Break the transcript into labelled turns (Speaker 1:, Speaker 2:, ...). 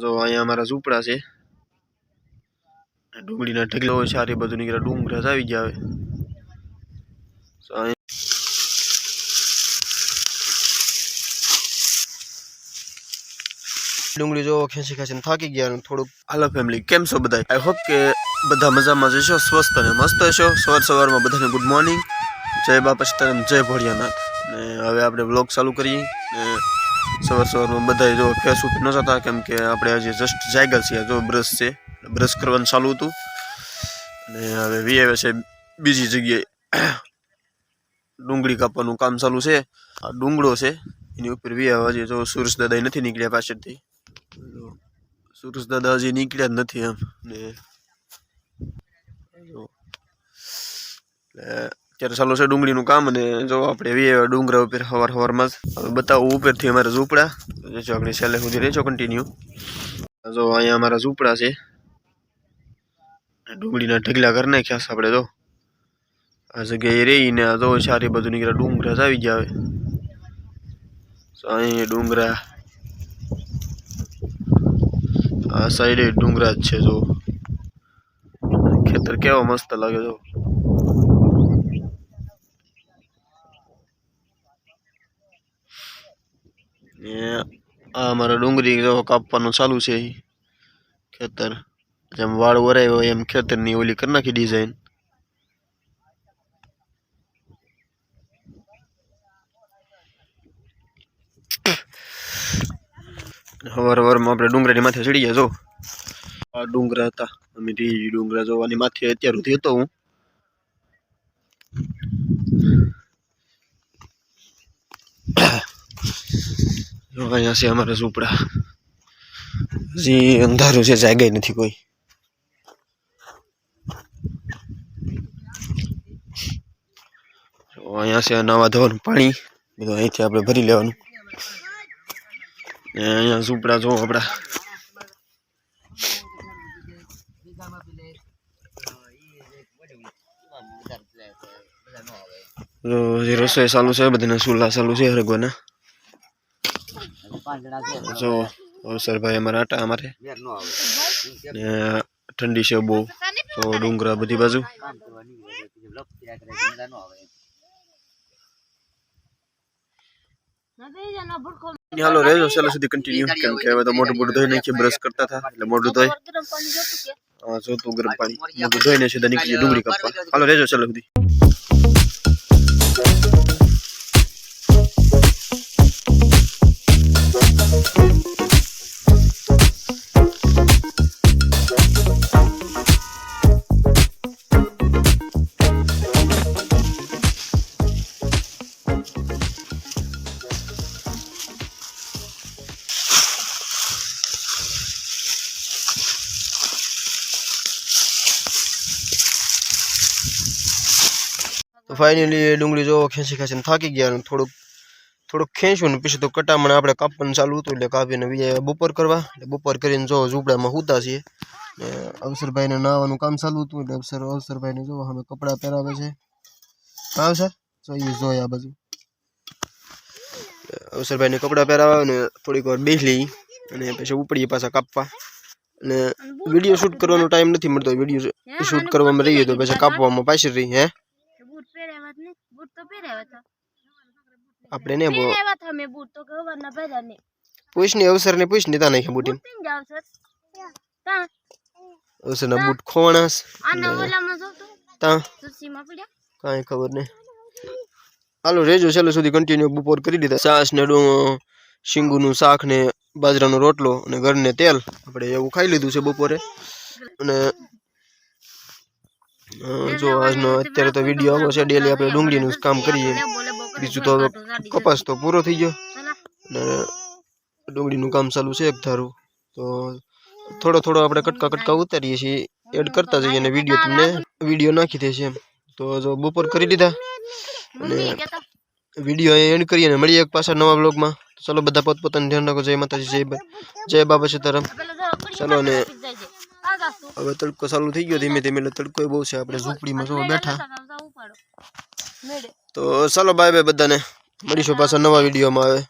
Speaker 1: જો અહીંયા અમારા ઝૂંપડા છે. ડુંગળીના ઢગલો છે આ બધું નીકળ્યા ડુંગરા જ આવી ગયા હવે. So, અહીં ડુંગળી જો ખેંચી ખેંચીને થાકી ગયા અને થોડુંક હાલો ફેમિલી કેમ છો બધા આઈ હોપ કે બધા મજામાં જશો સ્વસ્થ અને મસ્ત હશો. સવાર સવારમાં બધાને ગુડ મોર્નિંગ જય બાપા સીતારામ જય ભોળિયાનાથ. ને હવે આપણે બ્લોગ ચાલુ કરીએ. ને સવાર સવારમાં બધા જો ફેસ ઉપર ન થતા કેમ કે આપણે હજી જસ્ટ જાગ્યા છીએ. જો બ્રશ છે બ્રશ કરવાનું ચાલુ હતું. ને હવે વી આવે છે બીજી જગ્યાએ. ડુંગળી કાપવાનું કામ ચાલુ છે. આ ડુંગળો છે, એની ઉપર વી આવે હજી જો સુરેશ દાદા નથી નીકળ્યા પાછળથી. સુરેશ દાદા હજી નીકળ્યા જ નથી એમ. ને એટલે અત્યારે ચાલુ છે ડુંગળીનું કામ અને જો આપણે વી ડુંગરા ઉપર સવાર સવારમાં જ બતાવું ઉપરથી અમારા ઝૂંપડા. જો આપણે છેલ્લે સુધી રહેજો કન્ટિન્યુ જો અહીંયા અમારા ઝૂંપડા છે. ડુંગળીના ઢગલા કરી નાખ્યા છે આપણે તો. આ જગ્યાએ રહીને આ જો સારી બધું નીકળ્યા ડુંગરા જ આવી ગયા હવે. અહીં ડુંગરા. આ સાઈડે ડુંગરા જ છે, જો. ખેતર કેવા મસ્ત લાગે, જો. આ અમારા ડુંગળી કાપવાનું ચાલુ છે ખેતર. જેમ વાળ વરાય હોય એમ ખેતરની ઓલી કરી નાખી ડિઝાઇન હવાર હવારમાં આપણે ડુંગરાની માથે ચડી ગયા, જો. આ ડુંગરા હતા. અમે ડુંગરા જોવાની માથે અત્યાર સુધી હતો હું જો અહીંયા છે અમારા ઝૂંપડા. હજી અંધારું છે, જાગાય નથી કોઈ. અહીંયા છે નાવા ધોવાનું પાણી, બધું અહીંથી આપણે ભરી લેવાનું. ને અહીંયા ઝૂંપડા જો આપણા. રસોઈ ચાલુ છે, બધાના ચૂલા ચાલુ છે હરગવાના. જો અવસરભાઈ અમારા આટા અમારે ને ઠંડી છે બહુ તો ડુંગરા બધી બાજુ હાલો રહેજો ચાલો સુધી કન્ટિન્યુ કેમ કે હવે તો મોટું મોટું ધોઈ નાખીએ બ્રશ કરતા હતા એટલે મોટું ધોઈ હા જોતું ગરમ પાણી મોટું ધોઈને સીધા નીકળી ડુંગળી કાપવા હાલો રહેજો ચાલો સુધી તો ફાઇનલી ડુંગળી જો ખેંચી ખેંચીને થાકી ગયા થોડુંક થોડુંક ખેંચ્યું ને પછી તો કટામણ આપણે કાપવાનું ચાલુ હતું એટલે કાપીને બીજા બપોર કરવા. એટલે બપોર કરીને જો ઝૂંપડામાં હુતા છીએ. ને અવસરભાઈને નાવાનું કામ ચાલુ હતું એટલે અવસર અવસરભાઈને જો અમે કપડાં પહેરાવે છે. હા અવસર જોઈએ જોઈએ આ બાજુ. અવસરભાઈને કપડાં પહેરાવે અને થોડીક વાર બેસી અને પછી ઉપડીએ પાછા કાપવા. અને વીડિયો શૂટ કરવાનો ટાઈમ નથી મળતો. વીડિયો શૂટ કરવામાં રહીએ તો પછી કાપવામાં પાછી રહી હે
Speaker 2: બૂટ પહેર્યા ને બૂટ તો હતા
Speaker 1: આપણે ને બહુ
Speaker 2: પહેર્યા હતા મેં બૂટ તો ખબર ના પહેર્યા ને
Speaker 1: અવસર ને પૂછ નીતા નાખ્યા બુટી
Speaker 2: બૂટ પહેરી જાવ સર તા.
Speaker 1: અવસર ના બૂટ ખોવાણાસ
Speaker 2: આના ઓલામાં જો તો.
Speaker 1: તા.
Speaker 2: સુસીમાં પડ્યા.
Speaker 1: કાંઈ ખબર નહીં હાલો રેજો છેલ્લે સુધી કન્ટિન્યુ બપોર કરી દીધા. છાશ ને ડું શીંગુનું શાક ને બાજરાનો રોટલો અને ઘરને તેલ. આપણે એવું ખાઈ લીધું છે બપોરે. અને જો આજનો અત્યારે તો વીડિયો આવો છે ડેલી આપણે ડુંગળીનું કામ કરીએ. બીજું તો કપાસ તો પૂરો થઈ ગયો. અને ડુંગળીનું કામ ચાલુ છે એક ધારું તો થોડો થોડો આપણે કટકા કટકા ઉતારીએ છીએ. એડ કરતા જઈએ અને વીડિયો તમને વીડિયો નાખી દે છે એમ. તો જો બપોર કરી લીધા અને વીડિયો એન્ડ કરીએ અને મળીએ એક પાછા નવા બ્લોગમાં ચલો બધા પોતપોતાનું ધ્યાન રાખો. જય માતાજી જય જય બાબા સીતારામ. ચાલો ને હવે તડકો ચાલુ થઈ ગયો ધીમે ધીમે એટલે તડકો બહુ છે આપણે ઝૂંપડીમાં જો બેઠા. તો ચાલો બાય બાય બધાને. મળીશું પાછા નવા વિડીયોમાં આવે